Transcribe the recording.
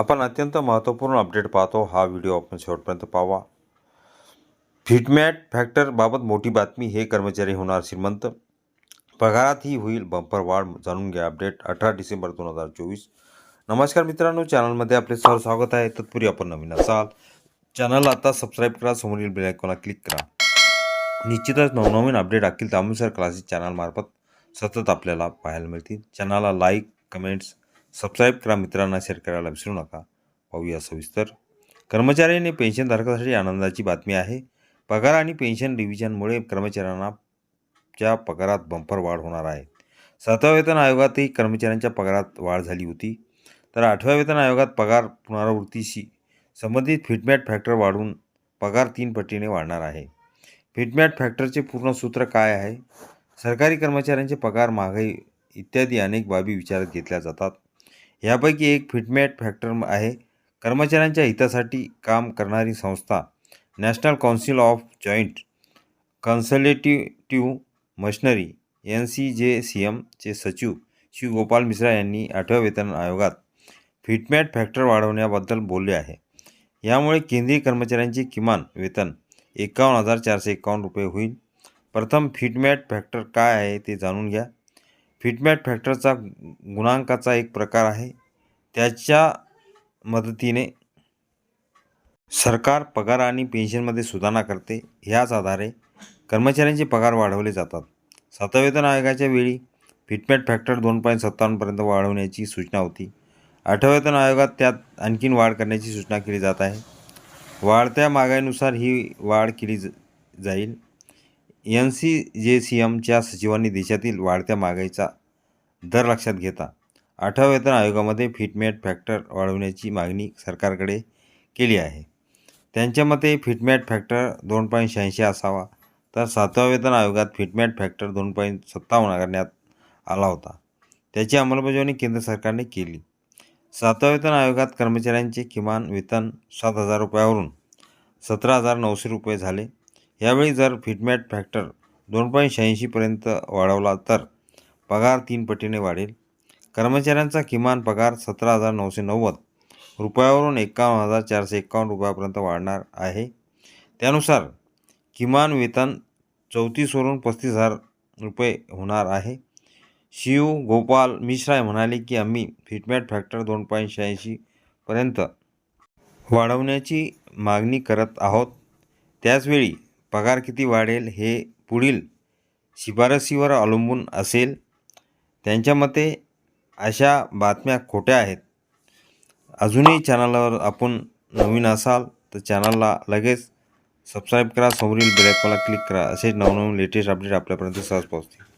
आपण अत्यंत महत्त्वपूर्ण अपडेट पाहतो. हा व्हिडिओ आपण शेवटपर्यंत पाहावा. फिटमॅट फॅक्टरबाबत मोठी बातमी हे कर्मचारी होणार श्रीमंत. पगारातही होईल बंपर वाढ जाणून घ्या अपडेट अठरा डिसेंबर दोन हजार चोवीस. नमस्कार मित्रांनो चॅनलमध्ये आपले सर स्वागत आहे. तत्पूर्वी आपण नवीन असाल चॅनल आता सबस्क्राईब करा समोरील बेल आयकॉनला क्लिक करा. निश्चितच नवनवीन अपडेट अखिल तांबूसर क्लासेस चॅनलमार्फत सतत आपल्याला पाहायला मिळतील. चॅनलला लाईक कमेंट्स सबस्क्राईब करा मित्रांना शेअर करायला विसरू नका. पाहूया सविस्तर. कर्मचारी आणि पेन्शनधारकासाठी आनंदाची बातमी आहे. पगार आणि पेन्शन रिव्हिजनमुळे कर्मचाऱ्यांना च्या पगारात बंपर वाढ होणार आहे. सातव्या वेतन आयोगातही कर्मचाऱ्यांच्या पगारात वाढ झाली होती. तर आठव्या वेतन आयोगात पगार पुनरावृत्तीशी संबंधित फिटमॅट फॅक्टर वाढून पगार तीन पटीने वाढणार आहे. फिटमॅट फॅक्टरचे पूर्ण सूत्र काय आहे? सरकारी कर्मचाऱ्यांचे पगार महागाई इत्यादी अनेक बाबी विचारात घेतल्या जातात. यापैकी एक फिटमॅट फॅक्टर आहे. कर्मचाऱ्यांच्या हितासाठी काम करणारी संस्था national council of joint consultative machinery N C J C एमचे सचिव श्री गोपाल मिश्रा यांनी आठव्या वेतन आयोगात फिटमॅट फॅक्टर वाढवण्याबद्दल बोलले आहे. यामुळे केंद्रीय कर्मचाऱ्यांचे किमान वेतन एकावन्न हजार चारशे एकावन्न रुपये होईल. प्रथम फिटमॅट फॅक्टर काय आहे ते जाणून घ्या. फिटमॅट फॅक्टरचा गुणांकाचा एक प्रकार आहे. त्याच्या मदतीने सरकार पगार आणि पेन्शनमध्ये सुधारणा करते. ह्याच आधारे कर्मचाऱ्यांचे पगार वाढवले जातात. सातवेतन आयोगाच्या वेळी फिटमॅट फॅक्टर दोन पॉईंट सत्तावन्नपर्यंत वाढवण्याची सूचना होती. आठवेतन आयोगात त्यात आणखीन वाढ करण्याची सूचना केली जात आहे. वाढत्या मागाईनुसार ही वाढ केली ज जाईल. एन सी जे सी एमच्या सचिवांनी देशातील वाढत्या महागाईचा दर लक्षात घेता आठव्या वेतन आयोगामध्ये फिटमॅट फॅक्टर वाढवण्याची मागणी सरकारकडे केली आहे. त्यांच्या मते फिटमॅट फॅक्टर दोन पॉईंट शहाऐंशी असावा तर सातव्या वेतन आयोगात फिटमॅट फॅक्टर दोन पॉईंट सत्तावन्न करण्यात आला होता. त्याची अंमलबजावणी केंद्र सरकारने केली. सातव्या वेतन आयोगात कर्मचाऱ्यांचे किमान वेतन सात हजार रुपयावरून सतरा हजार नऊशे रुपये झाले. यावेळी जर फिटमॅट फॅक्टर दोन पॉईंट शहाऐंशीपर्यंत वाढवला तर पगार तीन पटीने वाढेल. कर्मचाऱ्यांचा किमान पगार सतरा हजार नऊशे नव्वद रुपयावरून एकावन्न हजार चारशे एकावन्न रुपयापर्यंत वाढणार आहे. त्यानुसार किमान वेतन चौतीसवरून पस्तीस हजार रुपये होणार आहे. शिव गोपाल मिश्रा म्हणाले की आम्ही फिटमॅट फॅक्टर दोन पॉईंट शहाऐंशीपर्यंत वाढवण्याची मागणी करत आहोत. त्याचवेळी पगार किती वाढेल हे पुढील शिफारसीवर अवलंबून असेल. त्यांच्या मते अशा बातम्या खोट्या आहेत. अजूनही चॅनलवर आपण नवीन असाल तर चॅनलला लगेच सबस्क्राईब करा. समोरील बेलायकॉनला क्लिक करा. असेच नवनवीन लेटेस्ट अपडेट आपल्यापर्यंत सहज पोहोचतील.